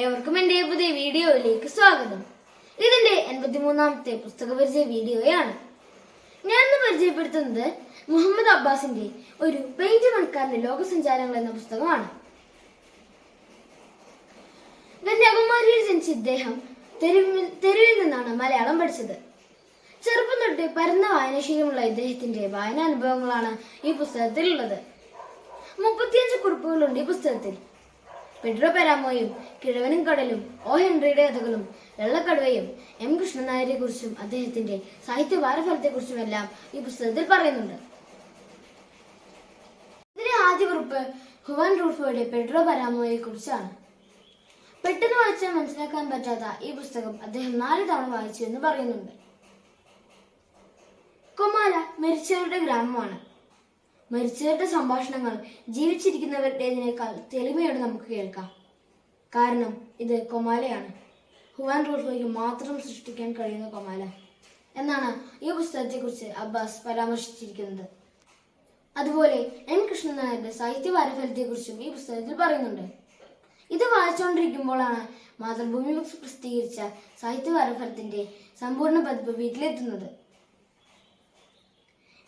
ഏവർക്കും എന്റെ പുതിയ വീഡിയോയിലേക്ക് സ്വാഗതം. ഇതിന്റെ എൺപത്തിമൂന്നാമത്തെ പുസ്തക പരിചയ വീഡിയോയാണ്. ഞാൻ ഇന്ന് പരിചയപ്പെടുത്തുന്നത് മുഹമ്മദ് അബ്ബാസിന്റെ ഒരു പെയിന്റ് പണിക്കാരന്റെ ലോകസഞ്ചാരങ്ങൾ എന്ന പുസ്തകമാണ്. കന്യാകുമാരിയിൽ ജനിച്ച ഇദ്ദേഹം തെരുവിൽ നിന്നാണ് മലയാളം പഠിച്ചത്. ചെറുപ്പം തൊട്ട് പരന്ന വായനാശീലമുള്ള ഇദ്ദേഹത്തിന്റെ വായനാനുഭവങ്ങളാണ് ഈ പുസ്തകത്തിലുള്ളത്. മുപ്പത്തിയഞ്ച് കുറിപ്പുകളുണ്ട് ഈ പുസ്തകത്തിൽ. പെഡ്രോ പെരാമോയും കിഴവനും കടലും ഒ. ഹെൻറിയുടെ കഥകളും വെള്ളക്കടുവയും എം. കൃഷ്ണനായരെ കുറിച്ചും അദ്ദേഹത്തിന്റെ സാഹിത്യ വാരഫലത്തെക്കുറിച്ചുമെല്ലാം ഈ പുസ്തകത്തിൽ പറയുന്നുണ്ട്. ഇതിലെ ആദ്യ കുറിപ്പ് ഹുവാൻ റൂഫോയുടെ പെഡ്രോ പരാമോയെ കുറിച്ചാണ് പെട്ടെന്ന് വായിച്ചാൽ മനസ്സിലാക്കാൻ പറ്റാത്ത ഈ പുസ്തകം അദ്ദേഹം നാല് തവണ വായിച്ചു എന്ന് പറയുന്നുണ്ട്. കൊമാല മരിച്ചവരുടെ ഗ്രാമമാണ്. മരിച്ചവരുടെ സംഭാഷണങ്ങൾ ജീവിച്ചിരിക്കുന്നവരുടേതിനേക്കാൾ തെളിമയോടെ നമുക്ക് കേൾക്കാം. കാരണം ഇത് കൊമാലയാണ്. ഹുവാൻ റോഡ്ഫോയ്ക്ക് മാത്രം സൃഷ്ടിക്കാൻ കഴിയുന്ന കൊമാല. എന്നാണ് ഈ പുസ്തകത്തെക്കുറിച്ച് അബ്ബാസ് പരാമർശിച്ചിരിക്കുന്നത്. അതുപോലെ എൻ. കൃഷ്ണൻ നായരുടെ സാഹിത്യ പാരഫലത്തെക്കുറിച്ചും ഈ പുസ്തകത്തിൽ പറയുന്നുണ്ട്. ഇത് വായിച്ചുകൊണ്ടിരിക്കുമ്പോഴാണ് മാതൃഭൂമി പ്രസിദ്ധീകരിച്ച സാഹിത്യ പാരഫലത്തിന്റെ സമ്പൂർണ പതിപ്പ് വീട്ടിലെത്തുന്നത്.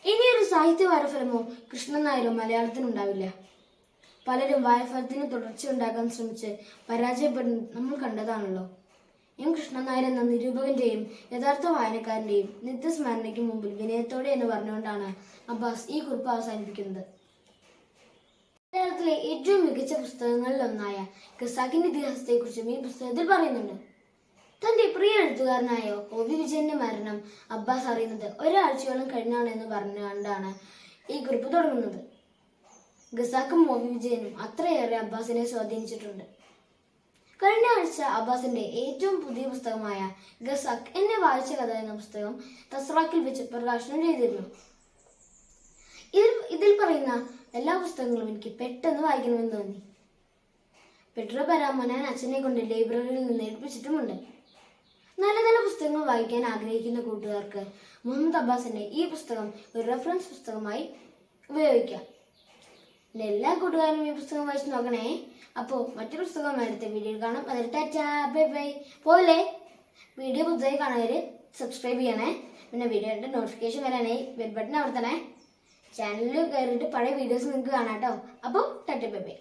ഇനിയൊരു സാഹിത്യ വാരഫലമോ കൃഷ്ണൻ നായരോ മലയാളത്തിനുണ്ടാവില്ല. പലരും വാരഫലത്തിന് തുടർച്ച ഉണ്ടാക്കാൻ ശ്രമിച്ച് പരാജയപ്പെടുന്നത് നമ്മൾ കണ്ടതാണല്ലോ. എം കൃഷ്ണൻ നായർ എന്ന നിരൂപകന്റെയും യഥാർത്ഥ വായനക്കാരന്റെയും നിത്യസ്മരണയ്ക്ക് മുമ്പിൽ വിനയത്തോടെ എന്ന് പറഞ്ഞുകൊണ്ടാണ് അബ്ബാസ് ഈ കുറിപ്പ് അവസാനിപ്പിക്കുന്നത്. മലയാളത്തിലെ ഏറ്റവും മികച്ച പുസ്തകങ്ങളിലൊന്നായ ഖസാക്കിന്റെ ഇതിഹാസത്തെക്കുറിച്ചും ഈ പുസ്തകത്തിൽ പറയുന്നുണ്ട്. തന്റെ പ്രിയ എഴുത്തുകാരനായ? ഒ വി വിജയന്റെ മരണം അബ്ബാസ് അറിയുന്നത് ഒരാഴ്ചയോളം കഴിഞ്ഞാണ് എന്ന് പറഞ്ഞുകൊണ്ടാണ് ഈ കുറിപ്പ് തുടങ്ങുന്നത്. ഖസാക്കും ഒ വി വിജയനും അത്രയേറെ അബ്ബാസിനെ സ്വാധീനിച്ചിട്ടുണ്ട്. കഴിഞ്ഞ ആഴ്ച അബ്ബാസിന്റെ ഏറ്റവും പുതിയ പുസ്തകമായ ഗസാക്ക് എന്നെ വായിച്ച കഥ എന്ന പുസ്തകം തസ്രാക്കിൽ വെച്ച് പ്രകാശനം ചെയ്തിരുന്നു. ഇതിൽ ഇതിൽ പറയുന്ന എല്ലാ പുസ്തകങ്ങളും എനിക്ക് പെട്ടെന്ന് വായിക്കണമെന്ന് തോന്നി. പെട്രോ പരാമോ ഞാൻ അച്ഛനെ കൊണ്ട് ലൈബ്രറിയിൽ നിന്ന് ഏൽപ്പിച്ചിട്ടുമുണ്ട്. നല്ല നല്ല പുസ്തകങ്ങൾ വായിക്കാൻ ആഗ്രഹിക്കുന്ന കൂട്ടുകാർക്ക് മുഹമ്മദ് അബ്ബാസിന്റെ ഈ പുസ്തകം ഒരു റെഫറൻസ് പുസ്തകമായി ഉപയോഗിക്കാം. എല്ലാ കൂട്ടുകാരും ഈ പുസ്തകം വായിച്ച് നോക്കണേ. അപ്പോൾ മറ്റൊരു പുസ്തകം അടുത്ത വീഡിയോയിൽ കാണാം. അതിൽ ടാറ്റാ ബൈ ബൈ. പോലെ വീഡിയോ പുതുതായി കാണുന്നവർ സബ്സ്ക്രൈബ് ചെയ്യണേ. പിന്നെ വീഡിയോയുടെ നോട്ടിഫിക്കേഷൻ വരാനായി ബെൽ ബട്ടൺ അമർത്തണേ. ചാനലിൽ കയറിയിട്ട് പഴയ വീഡിയോസ് നിങ്ങൾക്ക് കാണാം കേട്ടോ. അപ്പോൾ ടാറ്റ ബൈ ബൈ.